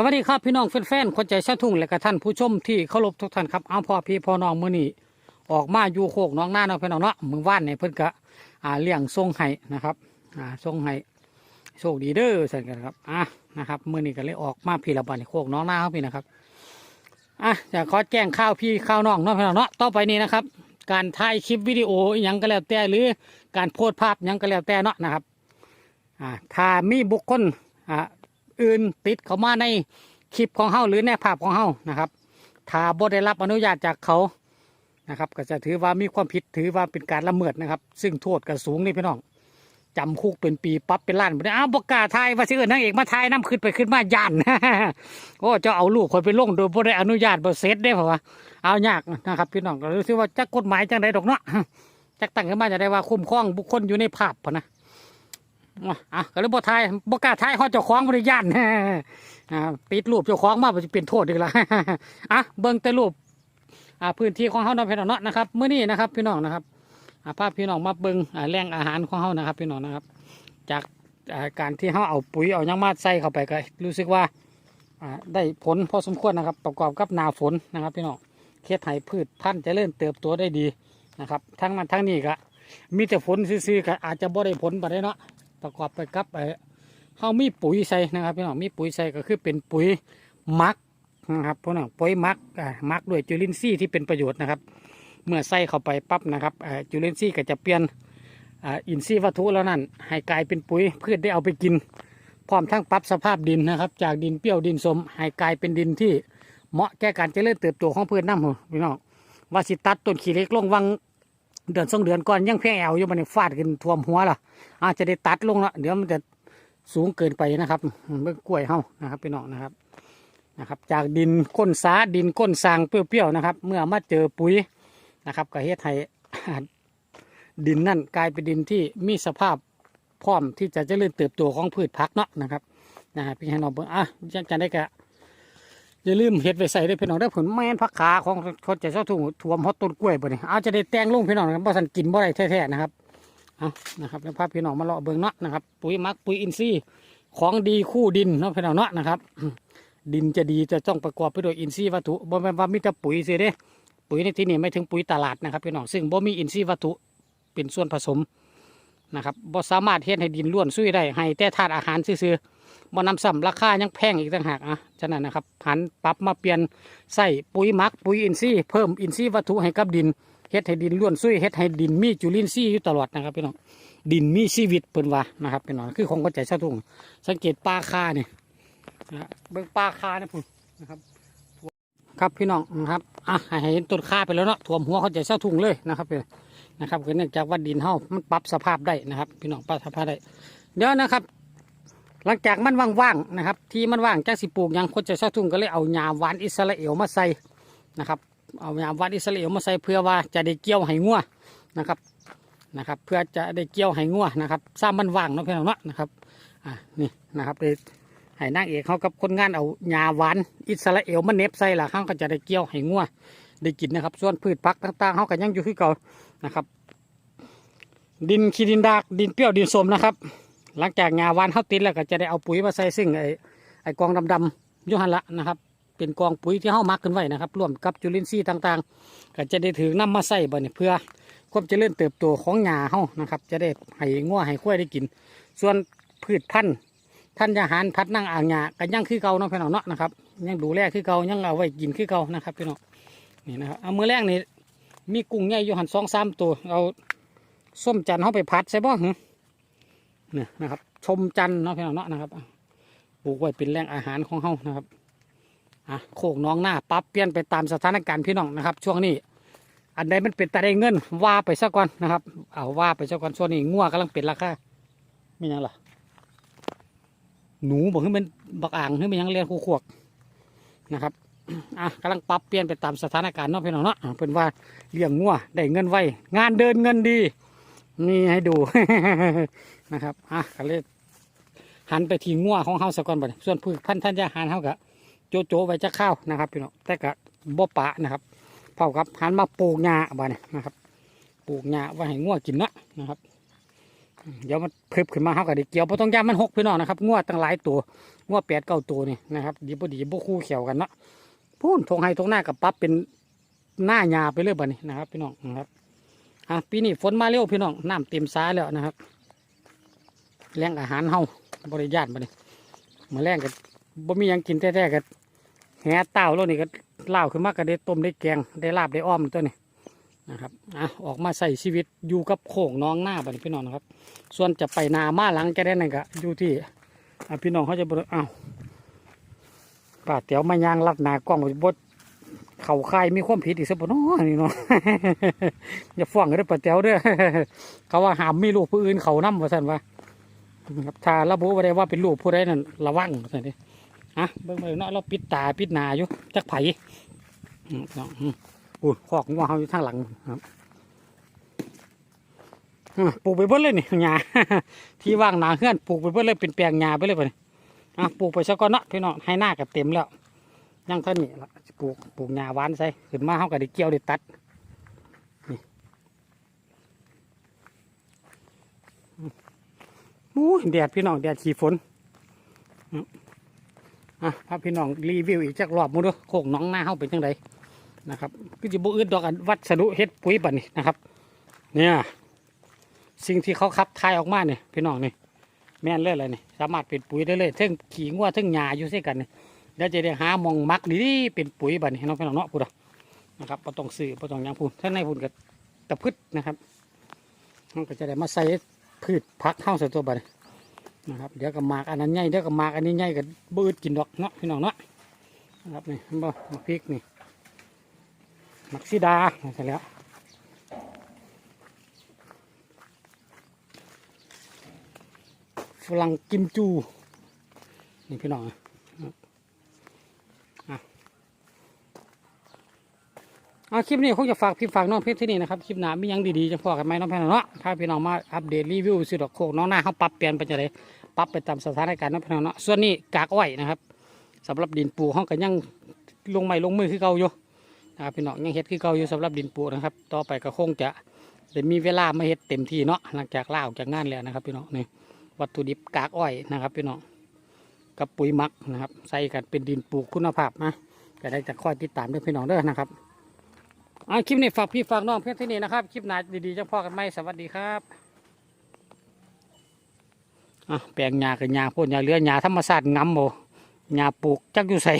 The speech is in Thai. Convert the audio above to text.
สวัสดีครับพี่น้องแฟนๆคนใจชาทุ่งและก็ท่านผู้ชมที่เคารพทุกท่านครับเอาพ่อพี่พ่อน้องมื้อนี้ออกมาอยู่โคกน้องหน้าเนาะพี่น้องเนาะมือว่านเนี่ยเพิ่นก็อ่าเลี้ยงทรงไห้นะครับอ่าทรงไห้โชคดีเด้อสั่นกันครับอะนะครับมื้อนี้ก็เลยออกมาพี่ละบันโคกน้องหน้าเขาพี่นะครับอะอยากขอแจ้งข่าวพี่ข่าวน้องเนาะพี่น้องเนาะต่อไปนี้นะครับ การถ่ายคลิปวิดีโอยังก็แล้วแต่หรือการโพสภาพยังก็แล้วแต่เนาะนะครับอ่าถ้ามีบุคคลอ่า อื่นติดเข้ามาในคลิปของเฮาหรือในภาพของเฮานะครับถ้าบ่ได้รับอนุญาตจากเขานะครับก็จะถือว่ามีความผิดถือว่าเป็นการละเมิดนะครับ ซึ่งโทษก็สูงนี่พี่น้องจำคุกเป็นปีปรับเป็นล้านบ่ได้อ้าวบกล้าทายว่าเอิ้นนางเอกมาทายน้ำขึ้นไปขึ้นมาย่านโอ้เจะเอาลูกคนไปลงโดยบ่ได้อนุญาตบ่เสร็จได้เพราะว่าเอายากนะครับพี่น้องก็รู้สึกว่าจักกฎหมายจังไดดอกเนาะจักตั้งขึ้นมาจะได้ว่าคุ้มครองบุคคลอยู่ในภาพพะนะ อะก็เลยบ่ทายบ่กล้าทายฮอดเจ้าของบริยานอ่าปิดรูปเจ้าของมาบ่สิเป็นโทษอีกละอะเบิ่งแต่รูปอ่าพื้นที่ของเฮาเนาะพี่น้องเนาะนะครับมื้อนี้นะครับพี่น้องนะครับอ่าพาพี่น้องมาเบิ่งอ่าแหล่งอาหารของเฮานะครับ พี่น้องนะครับ จากอ่าการที่เฮาเอาปุ๋ยเอาหยังมาใส่เข้าไปก็รู้สึกว่าอ่าได้ผลพอสมควรนะครับ ประกอบกับหนาฝนนะครับ พี่น้องเฮ็ดให้พืชพันธุ์เจริญเติบโตได้ดีนะครับ ทั้งมันทั้งนี้ก็มีแต่ฝนซื่อๆก็อาจจะบ่ได้ผลปานใดเนาะ ประกอบไปกับเออเฮามีปุ๋ยใส่นะครับพี่น้องมีปุ๋ยใส่ก็คือเป็นปุ๋ยมักนะครับพี่น้องปุ๋ยมักอ่ามักด้วยจุลินทรีย์ที่เป็นประโยชน์นะครับ เมื่อใส่เข้าไปปั๊บนะครับอ่อจุลินทรีย์ก็จะเปลี่ยนอ่าอินทรีย์วัตถุแล้วนั่นให้กลายเป็นปุ๋ยพืชได้เอาไปกิน พร้อมทั้งปรับสภาพดินนะครับ จากดินเปรี้ยวดินสมให้กลายเป็นดินที่เหมาะแก่การเจริญเติบโตของพืชน้ำพี่น้องว่าสิตัดต้นขี้เล็กลงวัง เดือนสองเดือนก่อนยังแพงแอวอยู่มันฟาดขึ้นท่วมหัวล่ะอาจจะได้ตัดลงละเดี๋ยวมันจะสูงเกินไปนะครับเมื่อกล้วยเฮานะครับพี่น้องนะครับนะครับ จากดินก้นสาดินก้นสางเปรี้ยวๆนะครับ เมื่อมาเจอปุ๋ยนะครับก็เฮ็ดให้ดินนั่นกลายเป็นดินที่มีสภาพพร้อมที่จะเจริญเติบโตของพืชผักเนาะนะครับนะฮะพี่ให้น้องเบิ่งอะยังจะได้กะ อย่าลืมเฮ็ดไว้ใส่ด้วยพี่น้องได้ผลแม่นผักขาของเขาจะเจ้าถุงถ่วมฮอดต้นกล้วยบ่นี่เอาจะได้แตงลงพี่น้องนะครับเพราะสันกินบ่ได้แท้ๆนะครับเอานะครับแล้วพาพี่น้องมาเลาะเบิ่งเนาะนะครับ ปุ๋ยมักปุ๋ยอินทรีย์ของดีคู่ดินเนาะพี่น้องเนาะนะครับ ดินจะดีจะต้องประกอบไปด้วยอินทรีย์วัตถุบ่แม่นว่ามีแต่ปุ๋ยสิเด้ ปุ๋ยในที่นี้ไม่ถึงปุ๋ยตลาดนะครับพี่น้องซึ่งบ่มีอินทรีย์วัตถุเป็นส่วนผสม นะครับบ่สามารถเฮ็ดให้ดินล้วนซุยได้ให้แต่ธาตุอาหารซื่อๆบ่นำซ้ำราคายังแพงอีกต่างหากอะฉะนั้นนะครับหันปรับมาเปลี่ยนใส่ปุ๋ยหมักปุ๋ยอินทรีย์เพิ่มอินทรีย์วัตถุให้กับดินเฮ็ดให้ดินล้วนซุยเฮ็ดให้ดินมีจุลินทรีย์อยู่ตลอดนะครับพี่น้องดินมีชีวิตเปิ่นว่านะครับพี่น้องคือของคนใจชาทุ่งสังเกตปลาคาเนี่ยนะฮะเบิ่งปลาคานี่ยพุ่นนะครับครับพี่น้องนะครับอะให้เห็นต้นคาไปแล้วเนาะท่วมหัวเขาใจชาทุ่งเลยนะครับพี่ นะครับก็เนื่องจากว่าดินเฮามันปรับสภาพได้นะครับพี่น้องปรับสภาพได้ เดี๋ยวนะครับ หลังจากมันว่างๆนะครับ ที่มันว่างจากสิปลูกยังคนใจชาวทุ่งก็เลยเอาหญ้าหวานอิสราเอลมาใส่นะครับเอายามวัดอิสราเอลมาใส่เพื่อว่าจะได้เกี่ยวให้งัวนะครับนะครับ เพื่อจะได้เกี่ยวให้งัวนะครับสร้างมันว่างเนาะพี่น้องเนาะนะครับอ่านี่นะครับเลยให้นางเอกเขากับคนงานเอายาหวานอิสราเอลมาเน็บใส่ละเขาก็จะได้เกี่ยวให้งัว ได้กินนะครับ ส่วนพืชผักต่างๆเขาก็ยังอยู่ที่เก่านะครับ ดินขี้ดินดากดินเปรี้ยวดินสมนะครับ หลังจากยาวานเขาติดแล้วก็จะได้เอาปุ๋ยมาใส่ซึ่งไอ้ไอ้กองดำๆยุหันละนะครับ เป็นกองปุ๋ยที่เฮามักขึ้นไว้นะครับร่วมกับจุลินทรีย์ต่างๆ ก็จะได้ถือนำมาใส่บ่เนี่ยเพื่อความเจริญเติบโตของหญ้าเฮานะครับ จะได้ให้งัวให้ควยได้กิน ส่วนพืชพันธุ์ท่านยาหารพัดนั่งอ่างหญ้าก็ยังคือเก่าเนาะพี่น้องเนาะนะครับยังดูแลคือเก่ายังเอาไว้กินคือเก่านะครับพี่น้อง นี่นะครับเอามือแรกนี่มีกุ้งใหญ่อยู่หันสองสามตัวเอาส้มจันทร์เฮาไปพัดใช่บ่หึเนี่ยนะครับ ชมจันทร์เนาะพี่น้องเนาะนะครับปลูกไว้เป็นแหล่งอาหารของเฮานะครับอะโคกน้องหน้าปรับเปลี่ยนไปตามสถานการณ์พี่น้องนะครับ ช่วงนี้ อันใดมันเป็นแต่ไดเงินว่าไปซะก่อนนะครับ เอาว่าไปซะก่อนช่วงนี้งัวกำลังเป็นราคาไม่ยังล่ะหนูบอกให้มันบักอ่างให้มันยังเรียนคู่ขวกนะครับ อะกำลังปรับเปลี่ยนไปตามสถานการณ์เนาะพี่น้องเนาะเป็นว่าเลี้ยงงัวได้เงินไวงานเดินเงินดี นี่ให้ดูนะครับอะก็เลยหันไปทีงัวของเฮาซะก่อนบัดนี้ส่วนพืชพันธุ์ธัญญาหารเฮาก็โจโจไว้จะข้าวนะครับพี่น้องแต่ก็บ่ปะนะครับเท่ากับหันมาปลูกหญ้าบ้านี่นะครับ ปลูกหญ้าไว้ให้งัวกินนะนะครับเดี๋ยวมันเพิ่มขึ้นมาเขาก็ได้เกี่ยวเพราะต้องย่ามันหกพี่น้องนะครับงวดตั้งหลายตัวงวดแปดเก้าตัวนี่นะครับดีบ่ดีบ่คู่เขียวกันเนาะ พูนทงไฮทงหน้ากับปั๊บเป็นหน้าหยาไปเลยบัดนี้นะครับ พี่น้องนะครับอะปีนี้ฝนมาเร็วพี่น้องน้ำเต็มสายแล้วนะครับแรงอาหารเฮาบริยานบัดนี้มาแรงกันบ่มียังกินแท้ๆกันแหเต้าแล้วนี่ก็เล่าขึ้นมาก็ได้ต้มได้แกงได้ลาบได้อ้อมตัวนี้นะครับอะออกมาใส่ชีวิตอยู่กับโขงน้องหน้าบัดนี้พี่น้องนะครับ ส่วนจะไปนามาหลังจะได้นั่นก็อยู่ที่พี่น้องเขาจะบอกอ้าว ป้าเตียวมายางลัดหนากล้องบดเข่าคายมีความผิดอีกสักปนาะนี่เนาะอย่าฟ้องกันเด้อป้าเตียวเด้อเขาว่าหามมีลูกผู้อื่นเขานํว่าซั่นว่าครับถ้าระบุไว้ได้ว่าเป็นลูกผู้ใดนั่นระวังว่าซั่นเดิอะเบิ่งไปเนาะเราปิดตาปิดหนาอยู่จักไผอืมเนาะอืมปูนขอกงัวเขาอยู่ทางหลังครับปลูกไปเบิ้เลยนี่หญ้าที่ว่างหนาเฮือนปลูกไปเบิ้เลยเป็นแปลงหญ้าไปเลยไป อะปลูกไปซะก่อนเนาะพี่น้องให้หน้ากับเต็มแล้วยังเท่านี้ละปลูกปลูกหญ้าหวานใส่ขึ้นมาเขาก็ได้เกี่ยวได้ตัดนี่อู้แดดพี่น้องแดดขี่ฝนอะพาพี่น้องรีวิวอีกจักรอบมึงดูโคกน้องหน้าเขาเป็นจังไดนะครับก็จะบุอึดดอกอันวัสดุเฮ็ดปุ๋ยบัดนี้นะครับ เนี่ย สิ่งที่เขาขับทายออกมาเนี่ยพี่น้องนี่ แม่นเลยเลยนี่สามารถเป็นปุ๋ยได้เลยเทั้งขี้งัวเทั้งหญ้าอยู่ใส่กันนี่แล้วจะได้หาหมองมักดีๆเป็นปุ๋ยบัดนี้น้องพี่น้องเนาะพูดอะนะครับบ่ต้องซื้อบ่ต้องยังพูดท่านในพูดกับตะพืชนะครับมันก็จะได้มาใส่พืชผักเข้าใส่ตัวบัดนี้นะครับเดี๋ยวก็มากอันนั้นใหญ่เดี๋ยวก็มากอันนี้ใหญ่ก็บืดกินดอกเนาะพี่น้องเนาะนะครับนี่บ่มะพริกนี่มักซิดาเสร็จแล้ว ฝรั่งกิมจู นี่พี่น้องอะอะเอาคลิปนี้คงจะฝากพี่ฝากน้องเพชรที่นี่นะครับ คลิปหนามียังดีๆจะพอกันไหมน้องแพนเนาะถ้าพี่น้องมาอัปเดตรีวิวสิดอกโคกน้องหน้าเขาปรับเปลี่ยนไปจะไดปรับไปตามสถานการณ์น้องแพนเนาะส่วนนี้กากอ้อยนะครับสำหรับดินปูห้องกันยังลงไม้ลงมือคือเก่าอยู่นะครับพี่น้องยังเฮ็ดคือเก่าอยู่สำหรับดินปูนะครับ ต่อไปก็คงจะได้มีเวลามาเฮ็ดเต็มที่เนาะหลังจากล่าออกจากงานแล้วนะครับพี่น้องนี่ วัตถุดิบกากอ้อยนะครับพี่น้องกับปุ๋ยมักนะครับ ใส่กันเป็นดินปลูกคุณภาพนะจะได้จะคอยติดตามด้วยพี่น้องเด้อนะครับอ่าคลิปนี้ฝากพี่ฝากน้องเพื่อนที่นี่นะครับ คลิปหน้าดีๆจะพ่อกันไหมสวัสดีครับอะแปลงหญ้ากับหญ้าพ่นหญ้าเลือหญ้าธรรมชาติงำโมหญ้าปลูกจักอยู่ใส่